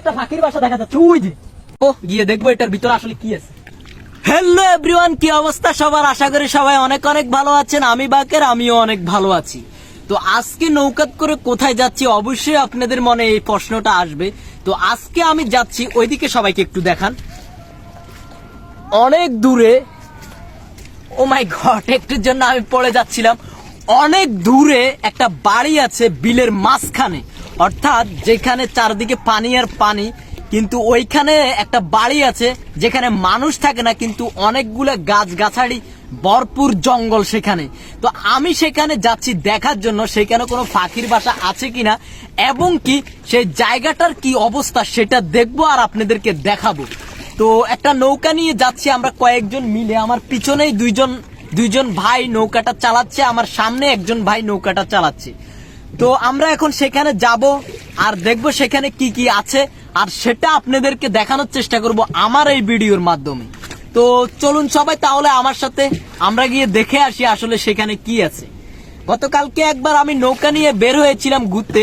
একটা ফাঁকির বাসা দেখা যাচ্ছে, ওই যে। ও, গিয়ে দেখব এটার ভিতরে আসলে কি আছে। হ্যালো এভরিওয়ান কি অবস্থা সবার? আশা করি সবাই অনেক অনেক ভালো আছেন। আমি বাকের, আমিও অনেক ভালো আছি। তো আজকে নৌকাত করে কোথায় যাচ্ছি অবশ্যই আপনাদের মনে এই প্রশ্নটা আসবে। তো আজকে আমি যাচ্ছি, ওইদিকে সবাইকে একটু দেখান। অনেক দূরে, ও মাই গড, একটুর জন্য আমি পড়ে যাচ্ছিলাম। অনেক দূরে একটা বাড়ি আছে, বিলের মাঝখানে। অর্থাৎ যেখানে চারদিকে পানি আর পানি, কিন্তু ওইখানে একটা বাড়ি আছে, যেখানে মানুষ থাকে না, কিন্তু অনেকগুলো গাছ গাছাড়ি ভরপুর জঙ্গল সেখানে। তো আমি সেখানে যাচ্ছি দেখার জন্য, সেখানে কোনো ফাঁকির বাসা আছে কিনা, এবং কি সেই জায়গাটার কি অবস্থা সেটা দেখব আর আপনাদেরকে দেখাবো। তো একটা নৌকা নিয়ে যাচ্ছি আমরা কয়েকজন মিলে। আমার পিছনেই দুইজন দুইজন ভাই নৌকাটা চালাচ্ছে, আমার সামনে একজন ভাই নৌকাটা চালাচ্ছে। তো আমরা এখন সেখানে যাব আর দেখব সেখানে কি কি আছে। আর সেটা আপনাদেরকে দেখানোর চেষ্টা করব আমার এই ভিডিওর মাধ্যমে। তো চলুন সবাই তাহলে আমার সাথে আমরা গিয়ে দেখে আসি আসলে সেখানে কি আছে। গতকালকে একবার আমি নৌকা নিয়ে বের হয়েছিলাম ঘুরতে।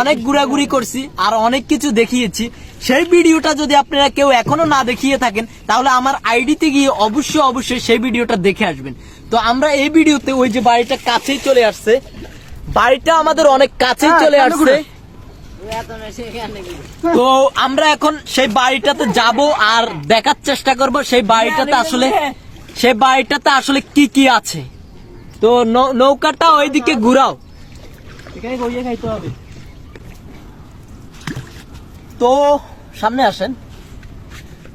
অনেক ঘোরাঘুরি করছি আর অনেক কিছু দেখিয়েছি। সেই ভিডিওটা যদি আপনারা কেউ এখনও না দেখিয়ে থাকেন, তাহলে আমার আইডিতে গিয়ে অবশ্যই অবশ্যই সেই ভিডিওটা দেখে আসবেন। তো আমরা এই ভিডিওতে ওই যে বাড়িটা কাছেই চলে আসছে বাড়িটা আমাদের অনেক কাছেই চলে আসছে। তো আমরা এখন সেই বাড়িটাতে যাব আর দেখার চেষ্টা করব সেই বাড়িটাতে আসলে সেই বাড়িটাতে আসলে কি কি আছে। তো নৌকাটা ওইদিকে ঘুরাও। এখানে খাইতে হবে। তো সামনে আসেন।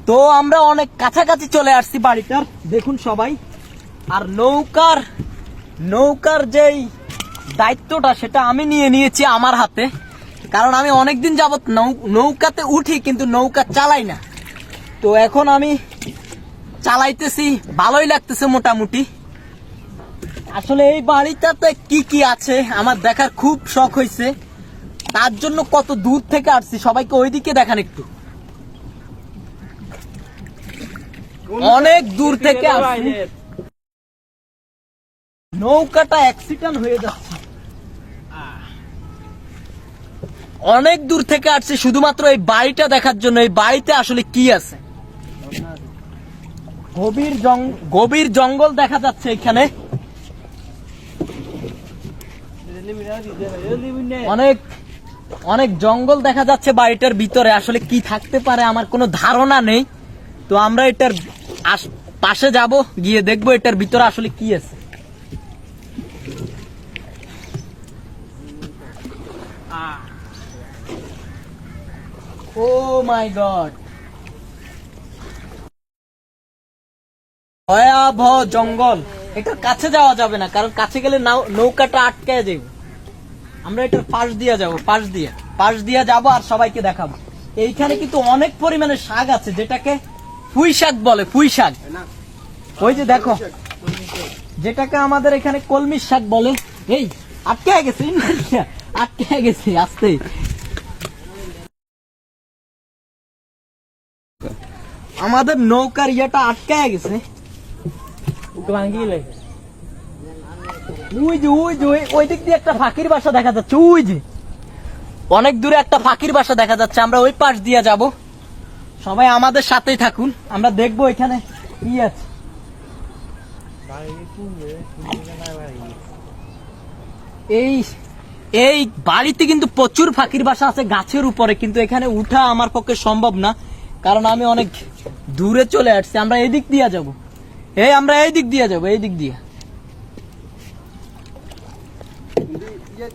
তো আমরা অনেক কাছাকাছি চলে আসছি বাড়িটার। দেখুন সবাই। আর নৌকার নৌকার যেই দায়িত্বটা সেটা আমি নিয়ে নিয়েছি আমার হাতে। কারণ আমি অনেকদিন যাবত নৌ- নৌকাতে উঠি, কিন্তু নৌকা চালাই না। তো এখন আমি চালাইতেছি, ভালোই লাগতেছে মোটামুটি। আসলে এই বাড়িটাতে কি কি আছে আমার দেখার খুব শখ হয়েছে তার জন্য কত দূর থেকে আসছি, সবাইকে ওইদিকে দেখান একটু। অনেক দূর থেকে আসছি। নৌকাটা অ্যাক্সিডেন্ট হয়ে যাচ্ছে। অনেক দূর থেকে আসছি, শুধুমাত্র এই বাড়িটা দেখার জন্য। এই বাড়িতে আসলে কি আছে? গভীর গভীর জঙ্গল দেখা যাচ্ছে এখানে। অনেক অনেক জঙ্গল দেখা যাচ্ছে বাড়িটার ভিতরে। আসলে কি থাকতে পারে আমার কোনো ধারণা নেই। তো আমরা এটার পাশে যাব, গিয়ে দেখব এটার ভিতরে আসলে কি আছে। ও মাই গড ভয়াবহ জঙ্গল। এটার কাছে যাওয়া যাবে না, কারণ কাছে গেলে নৌকাটা আটকায় যাবে। আমরা এটার পাশ দিয়ে যাব, পাশ দিয়ে। পাশ দিয়ে যাব আর সবাইকে দেখাবো। এইখানে কিন্তু অনেক পরিমাণে শাক আছে, যেটাকে পুঁই শাক বলে, পুঁই শাক। ওই যে দেখো, যেটাকে আমাদের এখানে কলমির শাক বলে। এই, আটকে গেছে আটকে গেছে, আস্তে। আমাদের নৌকার ইয়েটা আটকায় গেছে। ভাঙ্গিলে ওই যে ওই যে ওই- ওই দিক দিয়ে একটা ফাঁকির বাসা দেখা যাচ্ছে ওই যে। অনেক দূরে একটা ফাঁকির বাসা দেখা যাচ্ছে আমরা ওই পাশ দিয়ে যাব। সবাই আমাদের সাথেই থাকুন আমরা দেখব এখানে কি আছে। এই এই বাড়িতে কিন্তু প্রচুর ফাঁকির বাসা আছে গাছের উপরে কিন্তু এখানে উঠা আমার পক্ষে সম্ভব না। কারণ আমি অনেক দূরে চলে আসছি আমরা এই দিক দিয়ে যাব। এই আমরা এই দিক দিয়ে যাব এই দিক দিয়ে।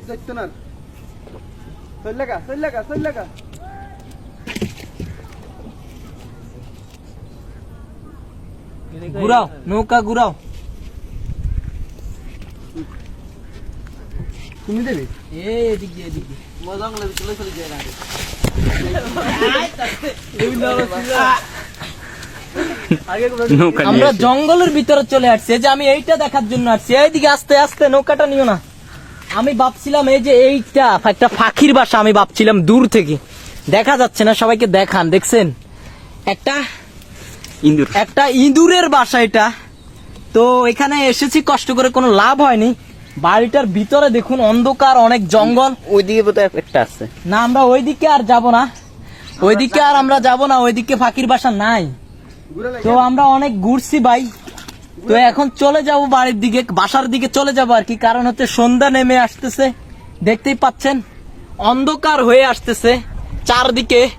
দেখতো না চল্লাকা চল্লাকা চল্লাকা ঘুরাও নৌকা ঘুরাও। তুমি দেবে? এই এদিক দিয়ে এদিক দিয়ে। মজাং লাগে চলে চলে যায় না আগে। আমরা জঙ্গলের ভিতরে চলে আসছি যে আমি এইটা দেখার জন্য আসছি। এইদিকে আস্তে আস্তে নৌকাটা নিও না। আমি ভাবছিলাম এই যে এইটা একটা পাখির বাসা আমি ভাবছিলাম দূর থেকে। দেখা যাচ্ছে না সবাইকে দেখান দেখছেন? একটা ইন্দুর একটা ইঁদুরের বাসা এটা। তো এখানে এসেছি কষ্ট করে কোনো লাভ হয়নি। বাড়িটার ভিতরে দেখুন অন্ধকার অনেক জঙ্গল। ওইদিকে বোধহয় একটা আছে। না আমরা ওইদিকে আর যাব না। ওইদিকে আর আমরা যাব না ওইদিকে ফাঁকির বাসা নাই। তো আমরা অনেক ঘুরছি ভাই। তো এখন চলে যাব বাড়ির দিকে বাসার দিকে চলে যাব আর কি। কারণ হচ্ছে সন্ধ্যা নেমে আসতেছে দেখতেই পাচ্ছেন। অন্ধকার হয়ে আসতেছে চারদিকে।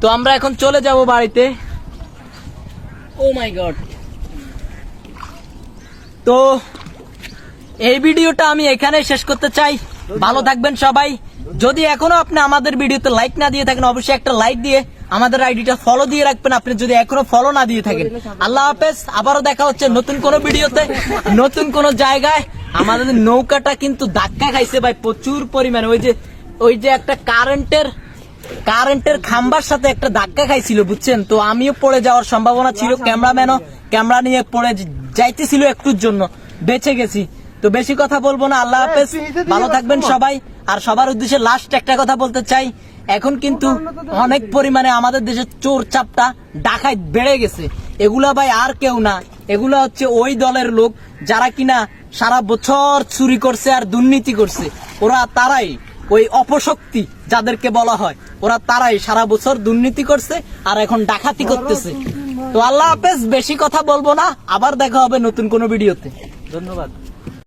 তো আমরা এখন চলে যাব বাড়িতে। ও মাই গড তো এই ভিডিওটা আমি এখানে শেষ করতে চাই। ভালো থাকবেন সবাই। যদি এখনও আপনি আমাদের ভিডিওতে লাইক না দিয়ে থাকেন, অবশ্যই একটা লাইক দিয়ে আমাদের আইডিটা ফলো দিয়ে রাখবেন। আপনি যদি এখনও ফলো না দিয়ে থাকেন, আল্লাহ হাফেজ। আবারও দেখা হচ্ছে নতুন কোন ভিডিওতে, নতুন কোন জায়গায়। আমাদের নৌকাটা কিন্তু ধাক্কা খাইছে ভাই, প্রচুর পরিমাণে। ওই যে ওই যে একটা কারেন্টের কারেন্টের খাম্বার সাথে একটা ধাক্কা খাইছিল, বুঝছেন? তো আমিও পড়ে যাওয়ার সম্ভাবনা ছিল ক্যামেরাম্যানও ক্যামেরা নিয়ে পড়ে যাইতেছিল একটুর জন্য। বেঁচে গেছি। তো বেশি কথা বলব না আল্লাহ হাফেজ। ভালো থাকবেন সবাই। আর সবার উদ্দেশ্যে লাস্ট একটা কথা বলতে চাই। এখন কিন্তু অনেক পরিমাণে আমাদের দেশে চোর চাপটা ডাকাই বেড়ে গেছে। এগুলা ভাই আর কেউ না। এগুলা হচ্ছে ওই দলের লোক যারা কিনা সারা বছর চুরি করছে আর দুর্নীতি করছে। ওরা তারাই ওই অপশক্তি যাদেরকে বলা হয়। ওরা তারাই সারা বছর দুর্নীতি করছে আর এখন ডাকাতি করতেছে। তো আল্লাহ হাফেজ বেশি কথা বলব না। আবার দেখা হবে নতুন কোনো ভিডিওতে। ধন্যবাদ।